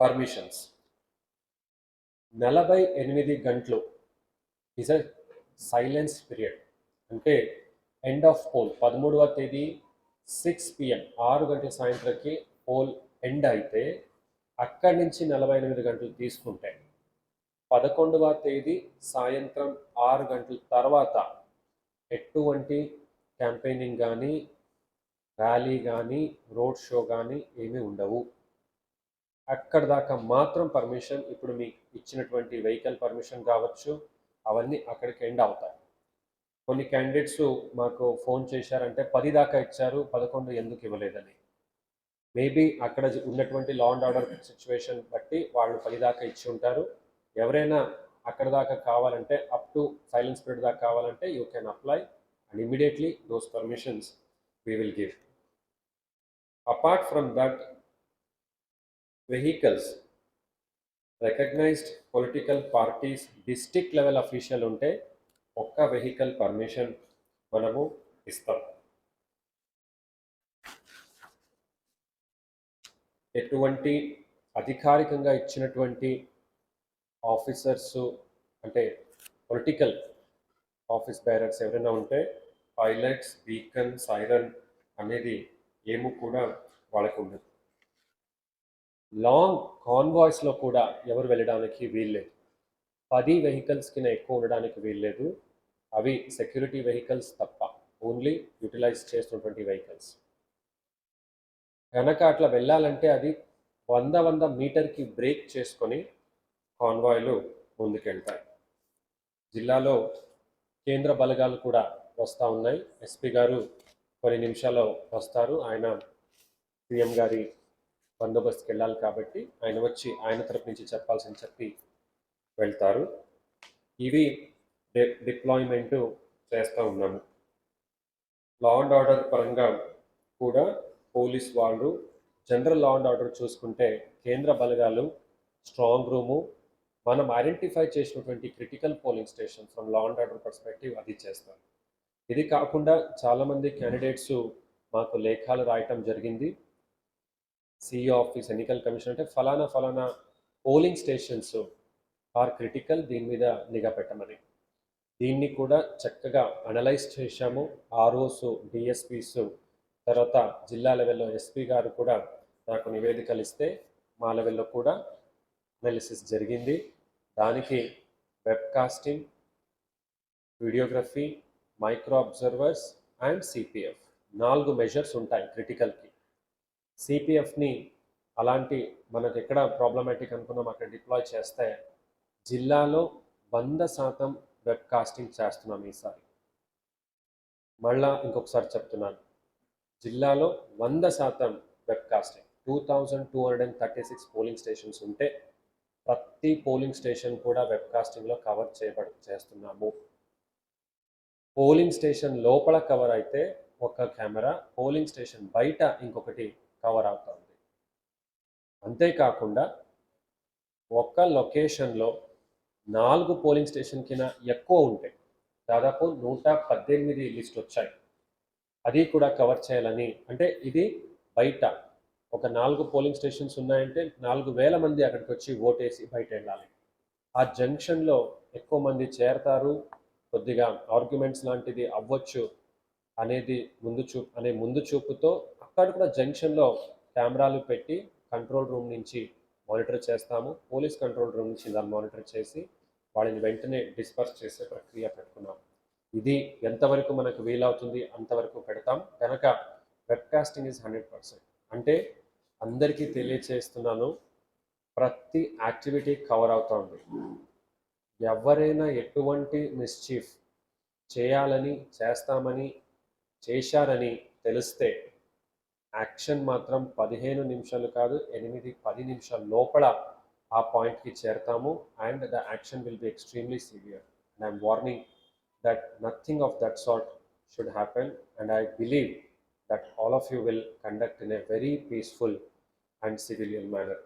Permissions. నలభై ఎనిమిది గంటలు ఇస్ అ సైలెన్స్ పీరియడ్ అంటే ఎండ్ ఆఫ్ పోల్ పదమూడవ తేదీ సిక్స్ పిఎం ఆరు గంటల సాయంత్రంకి పోల్ ఎండ్ అయితే అక్కడి నుంచి నలభై ఎనిమిది గంటలు తీసుకుంటే పదకొండవ తేదీ సాయంత్రం ఆరు గంటల తర్వాత ఎటువంటి క్యాంపెయినింగ్ కానీ ర్యాలీ కానీ రోడ్ షో కానీ ఏమీ ఉండవు. అక్కడ దాకా మాత్రం పర్మిషన్ ఇప్పుడు మీకు ఇచ్చినటువంటి వెహికల్ పర్మిషన్ కావచ్చు అవన్నీ అక్కడికి ఎండ్ అవుతాయి. కొన్ని క్యాండిడేట్స్ మాకు ఫోన్ చేశారంటే పది దాకా ఇచ్చారు పదకొండు ఎందుకు ఇవ్వలేదని. మేబీ అక్కడ ఉన్నటువంటి లా అండ్ ఆర్డర్ సిచ్యువేషన్ బట్టి వాళ్ళు పది దాకా ఇచ్చి ఉంటారు. ఎవరైనా అక్కడ దాకా కావాలంటే అప్ టు సైలెన్స్ పీరియడ్ దాకా కావాలంటే you can apply and immediately those permissions we will give apart from that vehicles recognised political parties district level official ఉంటే ఒక్క వెహికల్ పర్మిషన్ మనము ఇస్తాం. ఎటువంటి అధికారికంగా ఇచ్చినటువంటి ఆఫీసర్స్ అంటే పొలిటికల్ ఆఫీస్ బ్యారర్స్ ఎవరైనా ఉంటే పైలట్స్ బీకన్ సైరన్ అనేది ఏమీ కూడా వాళ్ళకు ఉండదు. లాంగ్ కాన్వాయ్స్లో కూడా ఎవరు వెళ్ళడానికి వీల్లేదు. పది వెహికల్స్ కింద ఎక్కువ ఉండడానికి వీల్లేదు. అవి సెక్యూరిటీ వెహికల్స్ తప్ప ఓన్లీ యూటిలైజ్ చేస్తున్నటువంటి వెహికల్స్ కనుక అట్లా వెళ్ళాలంటే అది వంద వంద మీటర్కి బ్రేక్ చేసుకొని కాన్వాయ్లు ముందుకెళ్తాయి. జిల్లాలో కేంద్ర బలగాలు కూడా వస్తూ ఉన్నాయి. ఎస్పీ గారు కొన్ని నిమిషాల్లో వస్తారు. ఆయన సీఎం గారి బందోబస్తుకి వెళ్ళాలి కాబట్టి ఆయన వచ్చి ఆయన తరపు నుంచి చెప్పాల్సింది చెప్పి వెళ్తారు. ఇవి డిప్లాయ్మెంట్ చేస్తూ ఉన్నాము. లా అండ్ ఆర్డర్ పరంగా కూడా పోలీస్ వాళ్ళు జనరల్ లా అండ్ ఆర్డర్ చూసుకుంటే కేంద్ర బలగాలు స్ట్రాంగ్ రూము మనం ఐడెంటిఫై చేసినటువంటి critical polling station from law and order perspective అది చేస్తారు ఇది కాకుండా చాలామంది క్యాండిడేట్స్ మాకు లేఖలు రాయటం జరిగింది. సిఇఓ ఆఫీస్ ఎన్నికల కమిషన్ అంటే ఫలానా ఫలానా పోలింగ్ స్టేషన్స్ ఆర్ క్రిటికల్ దీని మీద నిఘా పెట్టమని. దీన్ని కూడా చక్కగా అనలైజ్ చేశాము. ఆర్ఓస్ డిఎస్పీస్ తర్వాత జిల్లా లెవెల్లో ఎస్పీ గారు కూడా నాకు నివేదికలు ఇస్తే మా లెవెల్లో కూడా అనాలిసిస్ జరిగింది. దానికి webcasting videography micro observers and CPF నాలుగు మెజర్స్ ఉంటాయి క్రిటికల్కి సిపిఎఫ్ని అలాంటి మనకు ఎక్కడ ప్రాబ్లమాటిక్ అనుకున్నాం అక్కడ డిప్లాయ్ చేస్తే జిల్లాలో వంద శాతం వెబ్కాస్టింగ్ చేస్తున్నాం ఈసారి. మళ్ళా ఇంకొకసారి చెప్తున్నాను. జిల్లాలో వంద శాతం webcasting two thousand two hundred and thirty six polling stations ఉంటే ప్రతి పోలింగ్ స్టేషన్ కూడా వెబ్ కాస్టింగ్లో కవర్ చేయబడి చేస్తున్నాము. పోలింగ్ స్టేషన్ లోపల కవర్ అయితే ఒక కెమెరా పోలింగ్ స్టేషన్ బయట ఇంకొకటి కవర్ అవుతుంది అంతేకాకుండా ఒక్క లొకేషన్లో నాలుగు పోలింగ్ స్టేషన్ కింద ఎక్కువ ఉంటాయి దాదాపు నూట పద్దెనిమిది లిస్ట్ వచ్చాయి. అది కూడా కవర్ చేయాలని అంటే ఇది బయట ఒక నాలుగు పోలింగ్ స్టేషన్స్ ఉన్నాయంటే నాలుగు వేల మంది అక్కడికి వచ్చి ఓటేసి బయట వెళ్ళాలి. ఆ జంక్షన్లో ఎక్కువ మంది చేరతారు కొద్దిగా ఆర్గ్యుమెంట్స్ లాంటిది అవ్వచ్చు అనేది ముందు చూపు అనే ముందు చూపుతో అక్కడ కూడా జంక్షన్లో కెమెరాలు పెట్టి కంట్రోల్ రూమ్ నుంచి మానిటర్ చేస్తాము. పోలీస్ కంట్రోల్ రూమ్ నుంచి దాన్ని మానిటర్ చేసి వాళ్ళని వెంటనే డిస్పర్స్ చేసే ప్రక్రియ పెట్టుకున్నాం. ఇది ఎంతవరకు మనకు వీలవుతుంది అంతవరకు పెడతాం. కనుక వెబ్కాస్టింగ్ ఇస్ హండ్రెడ్ పర్సెంట్ అంటే అందరికీ తెలియచేస్తున్నాను ప్రతి యాక్టివిటీ కవర్ అవుతుంది ఎవరైనా ఎటువంటి మిస్చీఫ్ చేయాలని చేస్తామని చేశారని తెలిస్తే యాక్షన్ మాత్రం పదిహేను నిమిషాలు కాదు ఎనిమిది పది నిమిషాల లోపల ఆ పాయింట్కి చేరతాము. And the action will be extremely severe. And I'm warning that nothing of that sort should happen. And I believe that all of you will conduct in a very peaceful and civilian manner